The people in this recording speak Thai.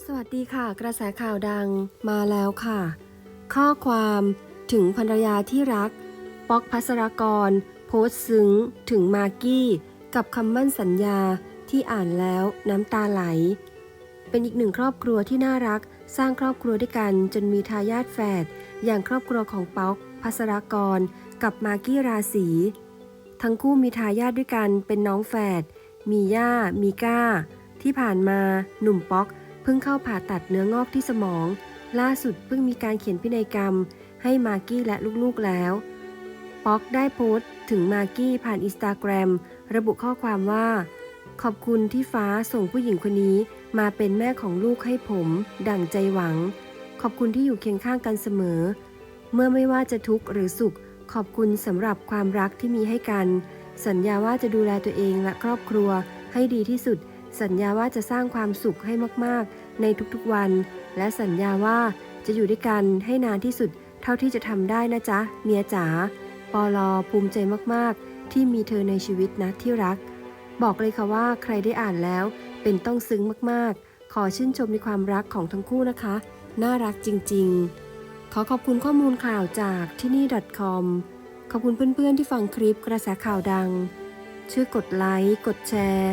สวัสดีค่ะ กระแสข่าวดังมาแล้วค่ะ ข้อความถึงภรรยาที่รัก ป๊อกพัสรกร โพสต์ซึ้ง ถึงมากกี้ กับคำมั่นสัญญาที่อ่านแล้วน้ำตาไหล เป็นอีกหนึ่งครอบครัวที่น่ารัก สร้างครอบครัวด้วยกันจนมีทายาทแฝดอย่างครอบครัวของป๊อกพัสรกร กับมากกี้ราศีทั้งคู่มีทายาทด้วยกันเป็นน้องแฝดมีย่ามีก้า ที่ผ่านมาหนุ่มป๊อก เพิ่งเข้าผ่าตัดเนื้องอกที่สมอง ล่าสุดเพิ่งมีการเขียนพินัยกรรม ให้มากกี้และลูกๆแล้ว ป๊อกได้โพสต์ถึงมากกี้ผ่านอินสตาแกรมระบุข้อความว่า ขอบคุณที่ฟ้าส่งผู้หญิงคนนี้ มาเป็นแม่ของลูกให้ผม ดั่งใจหวัง ขอบคุณที่อยู่เคียงข้างกันเสมอ เมื่อไม่ว่าจะทุกข์หรือสุข ขอบคุณสำหรับความรักที่มีให้กัน สัญญาว่าจะดูแลตัวเองและครอบครัวให้ดีที่สุด สัญญาว่าจะสร้างความสุขให้มากๆ ในทุกๆวัน และสัญญาว่าจะอยู่ด้วยกันให้นานที่สุดเท่าที่จะทำได้นะจ๊ะ เมียจ๋าปอลอภูมิใจมากๆ ที่มีเธอในชีวิตนะที่รัก บอกเลยค่ะว่าใครได้อ่านแล้ว เป็นต้องซึ้งมากๆ ขอชื่นชมในความรักของทั้งคู่นะคะ น่ารักจริงๆ ขอขอบคุณข้อมูลข่าวจากที่นี่ .com ขอบคุณเพื่อนๆที่ฟังคลิปกระแสข่าวดัง ช่วยกดไลค์ กดแชร์